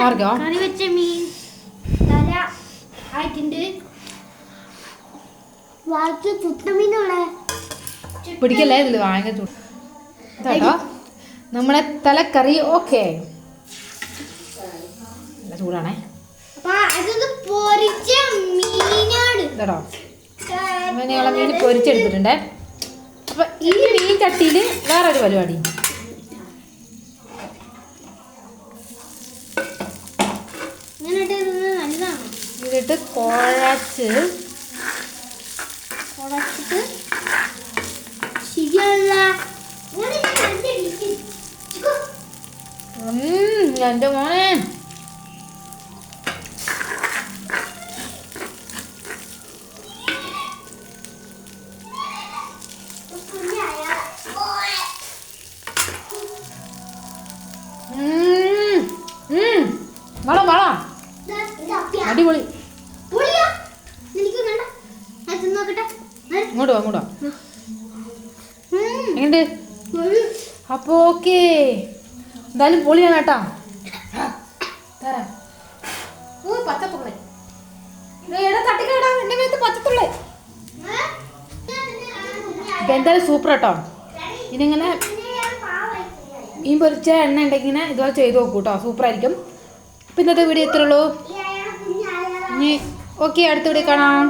Marco. കറി വെച്ച മീൻ തല ആയിട്ടുണ്ട് ബാക്കി ചുട്ടമീനുള്ള പിടിക്കല്ലേ ഇതിൽ വാങ്ങ ഇതാട്ടോ. നമ്മളെ തലക്കറി ഓക്കെ. നല്ല ചൂടാണേ. പൊരിച്ച മീനാണ്. അങ്ങനെയുള്ള മീൻ പൊരിച്ചെടുത്തിട്ടുണ്ടേ. അപ്പൊ ഈ മീൻ ചട്ടിയിൽ വേറൊരു പരിപാടി ഇങ്ങനെ ഇട്ട് തിന്നത് നല്ലതാണ് ഇതിട്ട് കുഴച്ച് കുഴച്ചിട്ട് എന്റെ മോനെ. അടിപൊളി. ഇങ്ങോട്ട് വാ ഇങ്ങോട്ട് വാ. എങ്ങനെയുണ്ട്? പൊളി. അപ്പോൾ ഓക്കെ. എന്തായാലും പൊളിയാണ് കേട്ടാ. ഓ പച്ചത്തുള്ളേ തട്ടിക്കടാ. എന്റെ മേത്ത് പച്ചത്തുള്ളേ എന്തായാലും സൂപ്പർ കേട്ടോ ഇതിങ്ങനെ. മീൻ പൊരിച്ച എണ്ണ ഉണ്ടെങ്കിൽ ഇതുപോലെ ചെയ്ത് നോക്കൂ കേട്ടോ. സൂപ്പർ ആയിരിക്കും. അപ്പം ഇന്നത്തെ വീഡിയോ ഇത്രയുള്ളൂ ഇനി ഓക്കെ അടുത്ത വീഡിയോ കാണാം.